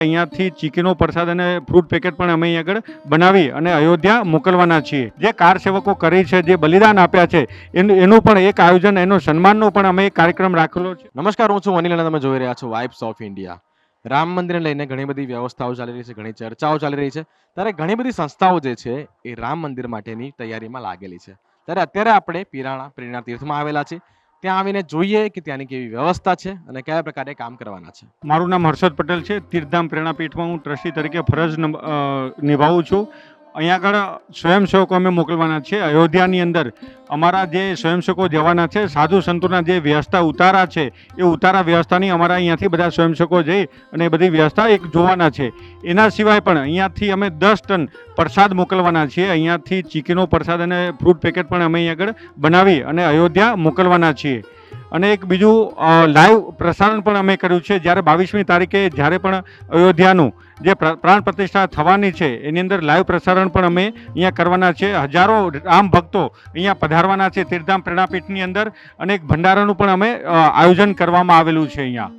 અહીંયાથી ચીકીનો પ્રસાદ અને fruit packet પણ અમે અહીં આગળ બનાવી અને અયોધ્યા મોકલવાના છીએ. જે કાર સેવકો કરી છે, જે બલિદાન આપ્યા છે, એનું એનું પણ એક આયોજન, એનો સન્માનનો પણ અમે કાર્યક્રમ રાખેલો છે. નમસ્કાર, હું છું અનિલ અને તમે જોઈ રહ્યા છો વાઇબ્સ ઓફ ઇન્ડિયા રામ મંદિરને લઈને ઘણી બધી વ્યવસ્થાઓ ચાલી રહી છે, ઘણી ચર્ચાઓ ચાલી રહી છે. ત્યારે ઘણી બધી સંસ્થાઓ જે છે, એ રામ મંદિર માટેની તૈયારીમાં લાગેલી છે. ત્યારે અત્યારે આપણે પિરાણા, પ્રેરણા તીર્થમાં આવેલા છે ત્યાં આવીને જોઈએ કે ત્યાંની કેવી વ્યવસ્થા છે અને કયા પ્રકારે કામ કરવાના છે. મારું નામ હર્ષદ પટેલ છે. તીર્થધામ પ્રેરણાપીઠમાં હું ટ્રસ્ટી તરીકે ફરજ નિભાવું છું. અહીંયા આગળ સ્વયંસેવકો અમે મોકલવાના છે અયોધ્યાની અંદર અમારા જે સ્વયંસેવકો જવાના છે, સાધુ સંતોના જે વ્યવસ્થા ઉતારા છે, એ ઉતારા વ્યવસ્થાની અમારા અહીંયાથી બધા સ્વયંસેવકો જઈ અને એ બધી વ્યવસ્થા એક જોવાના છે. એના સિવાય પણ અહીંયાથી અમે દસ ટન પ્રસાદ મોકલવાના છીએ. અહીંયાથી ચીકીનો પ્રસાદ અને ફ્રૂટ પેકેટ પણ અમે અહીં આગળ બનાવી અને અયોધ્યા મોકલવાના છીએ. અને એક બીજું લાઈવ પ્રસારણ પણ અમે કર્યું છે. જ્યારે બાવીસમી તારીખે જ્યારે પણ અયોધ્યાનું જે પ્રા- પ્રાણ પ્રતિષ્ઠા થવાની છે, એની અંદર લાઈવ પ્રસારણ પણ અમે અહીંયા કરવાના છે. હજારો રામ ભક્તો અહીંયા પધારવાના છે તીર્થધામ પ્રેરણાપીઠની અંદર અને એક ભંડારાનું પણ અમે આયોજન કરવામાં આવેલું છે અહીંયા.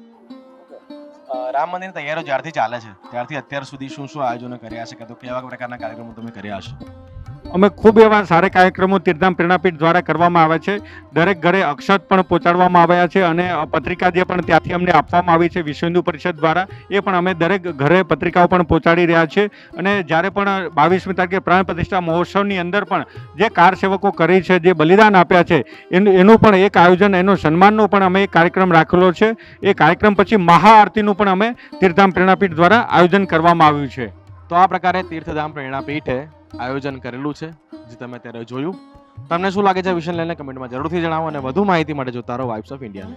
રામ મંદિરની તૈયારીઓ જ્યારથી ચાલે છે, ત્યારથી અત્યાર સુધી શું શું આયોજનો કર્યા છે, કે તો કેવા પ્રકારના કાર્યક્રમો તમે કર્યા હશે? અમે ખૂબ એવા સારા કાર્યક્રમો તીર્થધામ પ્રેરણાપીઠ દ્વારા કરવામાં આવે છે. દરેક ઘરે અક્ષત પણ પહોંચાડવામાં આવ્યા છે અને પત્રિકા જે પણ ત્યાંથી અમને આપવામાં આવી છે. વિશ્વ હિન્દુ પરિષદ દ્વારા એ પણ અમે દરેક ઘરે પત્રિકાઓ પણ પહોંચાડી રહ્યા છે. અને જ્યારે પણ બાવીસમી તારીખે પ્રાણ પ્રતિષ્ઠા મહોત્સવની અંદર પણ જે કાર સેવકો કરી છે, જે બલિદાન આપ્યા છે, એનું એનું પણ એક આયોજન, એનો સન્માનનો પણ અમે એક કાર્યક્રમ રાખેલો છે. એ કાર્યક્રમ પછી મહાઆરતીનું પણ અમે તીર્થધામ પ્રેરણાપીઠ દ્વારા આયોજન કરવામાં આવ્યું છે. તો આ પ્રકારે તીર્થધામ પ્રેરણા પીઠે આયોજન કરેલું છે, જે તમે અત્યારે જોયું. તમને શું લાગે છે વિષય લઈને કમેન્ટમાં જરૂરથી જણાવો અને વધુ માહિતી માટે જોતા રહો વાઇબ્સ ઓફ ઇન્ડિયા